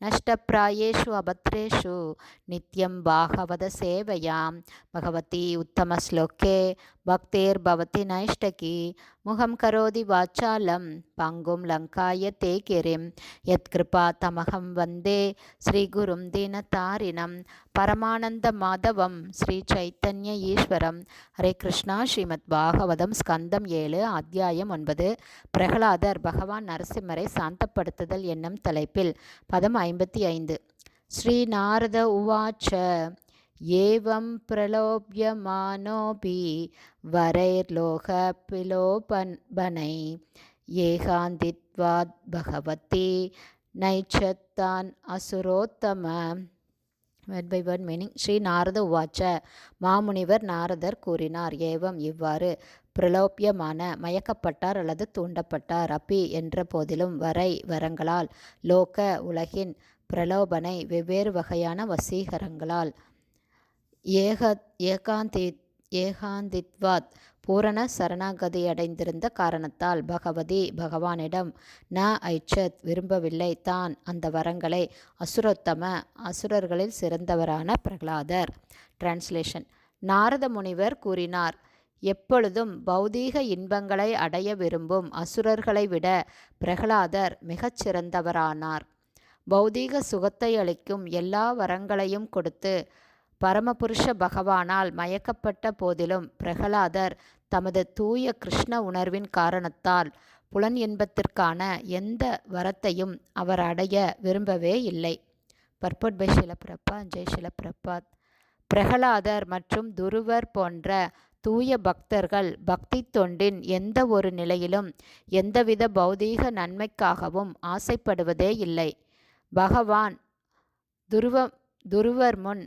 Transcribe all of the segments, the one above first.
நஷ்டப்பிராயேஷு அபத்ரேஷு நித்யம் பாகவத சேவையாம் பகவதி உத்தமஸ்லோக்கே பக்தேர் பவதி நைஷ்டகி முகம் கரோதி வாச்சாலம் பங்கும் லங்காய தேகிரிம் யத்கிருபா தமகம் வந்தே ஸ்ரீகுரும் தீனதாரிணம் பரமானந்த மாதவம் ஸ்ரீ சைத்தன்ய ஈஸ்வரம் ஹரே கிருஷ்ணா ஸ்ரீமத் பாகவதம் ஸ்கந்தம் ஏழு அத்தியாயம் ஒன்பது பிரகலாதர் பகவான் நரசிம்மரை சாந்தப்படுத்துதல் என்னும் தலைப்பில் பதம் ஐம்பத்தி ஐந்து. ஸ்ரீ நாரத உவாச்ச ஏவம் பிரலோபியமானோபி வரைர்லோக பிலோபனை ஏகாந்தித்வாத் பகவதி நைச்சத்தான் அசுரோத்தம. Word by word meaning Shri Narada உவாச்ச மாமுனிவர் நாரதர் கூறினார் ஏவம் இவ்வாறு பிரலோபியமான மயக்கப்பட்டார் அல்லது தூண்டப்பட்டார். அப்பி என்ற போதிலும் வரை வரங்களால் லோக உலகின் பிரலோபனை வெவ்வேறு வகையான வசீகரங்களால் ஏக ஏகாந்தி ஏகாந்தித்வாத் பூரண சரணாகதியடைந்திருந்த காரணத்தால் பகவதி பகவானிடம் ந ஐச்சத் விரும்பவில்லை. தான் அந்த வரங்களை அசுரோத்தம அசுரர்களில் சிறந்தவரான பிரகலாதர். டிரான்ஸ்லேஷன். நாரத முனிவர் கூறினார் எப்பொழுதும் பௌதீக இன்பங்களை அடைய விரும்பும் அசுரர்களை விட பிரகலாதர் மிகச் சிறந்தவரானார். பௌதீக சுகத்தை அளிக்கும் எல்லா வரங்களையும் கொடுத்து பரமபுருஷ பகவானால் மயக்கப்பட்ட போதிலும் பிரகலாதர் தமது தூய கிருஷ்ண உணர்வின் காரணத்தால் புலன் இன்பத்திற்கான எந்த வரத்தையும் அவர் அடைய விரும்பவே இல்லை. பர்பட் பை ஷிலப்பிரபாத் ஜெய் ஷிலப்பிரபாத். பிரகலாதர் மற்றும் துருவர் போன்ற தூய பக்தர்கள் பக்தி தொண்டின் எந்த ஒரு நிலையிலும் எந்தவித பௌதீக நன்மைக்காகவும் ஆசைப்படுவதே இல்லை. பகவான் துருவ துருவர் முன்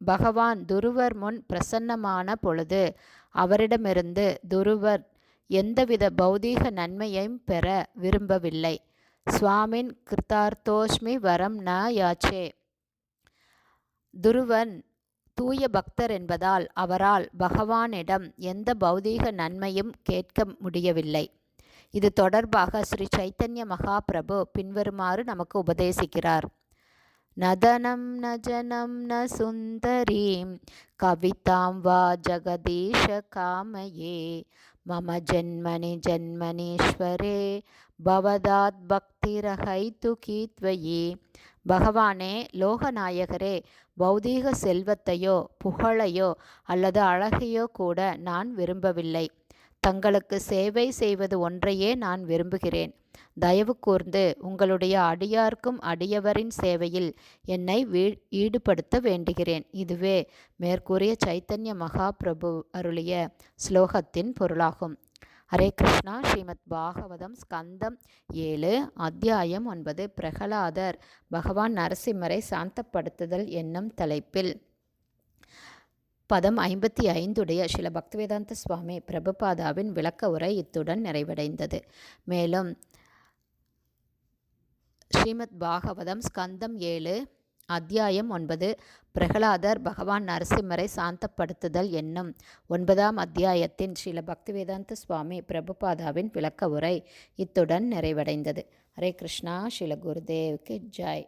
பகவான் துருவர் முன் பிரசன்னமான பொழுது அவரிடமிருந்து துருவர் எந்தவித பௌதீக நன்மையையும் பெற விரும்பவில்லை. சுவாமின் கிருத்தார்த்தோஷ்மி வரம் ந யாச்சே துருவன் தூய பக்தர் என்பதால் அவரால் பகவானிடம் எந்த பௌதீக நன்மையும் கேட்க முடியவில்லை. இது தொடர்பாக ஸ்ரீ சைத்தன்ய மகாபிரபு பின்வருமாறு நமக்கு உபதேசிக்கிறார். நதனம் நஜனம் ந சுந்தரீம் கவிதாம் வா ஜெகதீஷ காமயே மம ஜன்மனி ஜன்மனீஸ்வரே பவதாத் பக்திரஹைத்து கீத்வயி பகவானே லோகநாயகரே பௌதீக செல்வத்தையோ புகழையோ அல்லது அழகையோ கூட நான் விரும்பவில்லை. தங்களுக்கு சேவை செய்வது ஒன்றையே நான் விரும்புகிறேன். தயவு கூர்ந்து உங்களுடைய அடியார்க்கும் அடியவரின் சேவையில் என்னை வீ ஈடுபடுத்த வேண்டுகிறேன். இதுவே மேற்கூறிய சைத்தன்ய மகாபிரபு அருளிய ஸ்லோகத்தின் பொருளாகும். ஹரே கிருஷ்ணா. ஸ்ரீமத் பாகவதம் ஸ்கந்தம் ஏழு அத்தியாயம் ஒன்பது பிரகலாதர் பகவான் நரசிம்மரை சாந்தப்படுத்துதல் என்னும் தலைப்பில். பதம் ஐம்பத்தி ஐந்துடைய சில பக்திவேதாந்த சுவாமி பிரபுபாதாவின் விளக்க உரை இத்துடன் நிறைவடைந்தது. மேலும் ஸ்ரீமத் பாகவதம் ஸ்கந்தம் ஏழு அத்தியாயம் ஒன்பது பிரகலாதர் பகவான் நரசிம்மரை சாந்தப்படுத்துதல் என்னும். ஒன்பதாம் அத்தியாயத்தின் ஸ்ரீல பக்திவேதாந்த சுவாமி பிரபுபாதாவின் விளக்க உரை இத்துடன் நிறைவடைந்தது. ஹரே கிருஷ்ணா ஸ்ரீல குருதேவுக்கு ஜாய்.